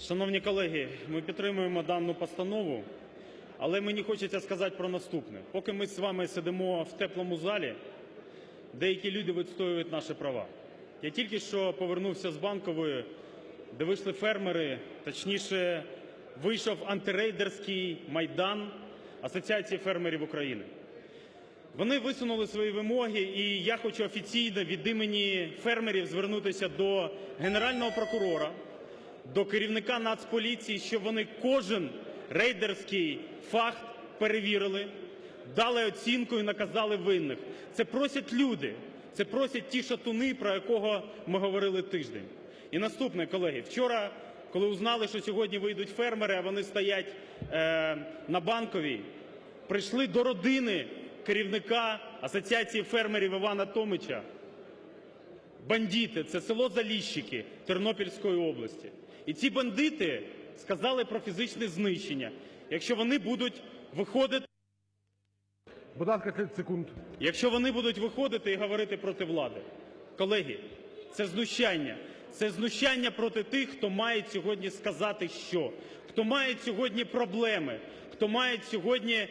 Шановні колеги, ми підтримуємо дану постанову, але мені хочеться сказати про наступне. Поки ми з вами сидимо в теплому залі, деякі люди відстоюють наші права. Я тільки що повернувся з Банкової, де вийшли фермери, точніше, вийшов антирейдерський майдан Асоціації фермерів України. Вони висунули свої вимоги, і я хочу офіційно від імені фермерів звернутися до Генерального прокурора, до керівника Нацполіції, щоб вони кожен рейдерський факт перевірили, дали оцінку і наказали винних. Це просять люди, це просять ті шатуни, про якого ми говорили тиждень. І наступне, колеги. Вчора, коли узнали, що сьогодні вийдуть фермери, а вони стоять е, на Банковій, прийшли до родини керівника Асоціації фермерів Івана Томича. Бандити, це село Заліщики Тернопільської області. І ці бандити сказали про фізичне знищення, якщо вони будуть виходити, Будь ласка, 30 секунд. якщо вони будуть виходити і говорити проти влади. Колеги, це знущання. Це знущання проти тих, хто має сьогодні сказати що, хто має сьогодні проблеми, хто має сьогодні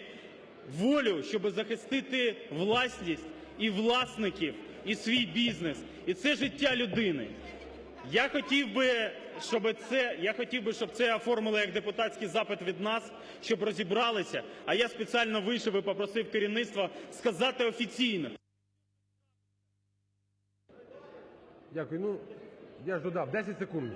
волю, щоб захистити власність і власників, і свій бізнес. І це життя людини. Я хотів би, щоб це, я хотів би, щоб це оформили як депутатський запит від нас, щоб розібралися. А я спеціально вийшов і попросив керівництва сказати офіційно. Дякую. Ну, я ж додав 10 секунд.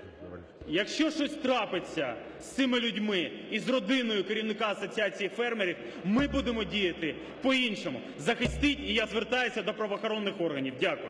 Якщо щось трапиться з цими людьми і з родиною керівника асоціації фермерів, ми будемо діяти по-іншому. Захистить, і я звертаюся до правоохоронних органів. Дякую.